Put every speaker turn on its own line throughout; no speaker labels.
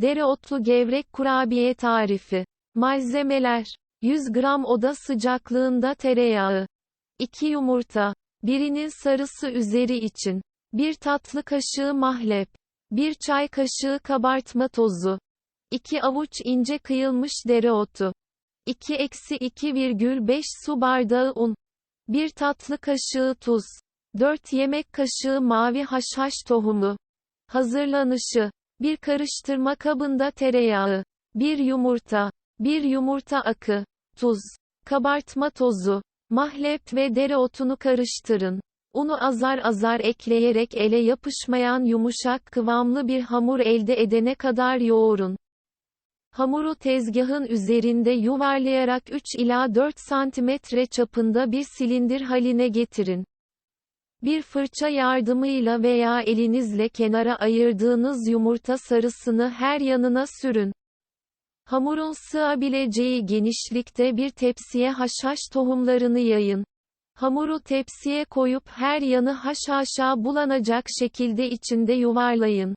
Dereotlu gevrek kurabiye tarifi. Malzemeler. 100 gram oda sıcaklığında tereyağı. 2 yumurta. Birinin sarısı üzeri için. 1 tatlı kaşığı mahlep. 1 çay kaşığı kabartma tozu. 2 avuç ince kıyılmış dereotu. 2 eksi 2,5 su bardağı un. 1 tatlı kaşığı tuz. 4 yemek kaşığı mavi haşhaş tohumu. Hazırlanışı. Bir karıştırma kabında tereyağı. 1 yumurta. 1 yumurta akı. Tuz. Kabartma tozu. Mahlep ve dereotunu karıştırın. Unu azar azar ekleyerek ele yapışmayan yumuşak kıvamlı bir hamur elde edene kadar yoğurun. Hamuru tezgahın üzerinde yuvarlayarak 3 ila 4 santimetre çapında bir silindir haline getirin. Bir fırça yardımıyla veya elinizle kenara ayırdığınız yumurta sarısını her yanına sürün. Hamurun sığabileceği genişlikte bir tepsiye haşhaş tohumlarını yayın. Hamuru tepsiye koyup her yanı haşhaşa bulanacak şekilde içinde yuvarlayın.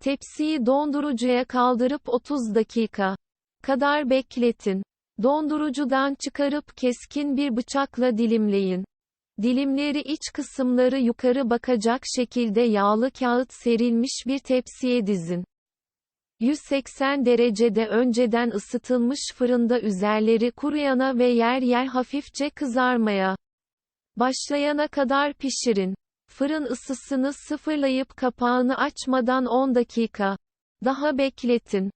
Tepsiyi dondurucuya kaldırıp 30 dakika kadar bekletin. Dondurucudan çıkarıp keskin bir bıçakla dilimleyin. Dilimleri iç kısımları yukarı bakacak şekilde yağlı kağıt serilmiş bir tepsiye dizin. 180 derecede önceden ısıtılmış fırında üzerleri kuruyana ve yer yer hafifçe kızarmaya başlayana kadar pişirin. Fırın ısısını sıfırlayıp kapağını açmadan 10 dakika daha bekletin.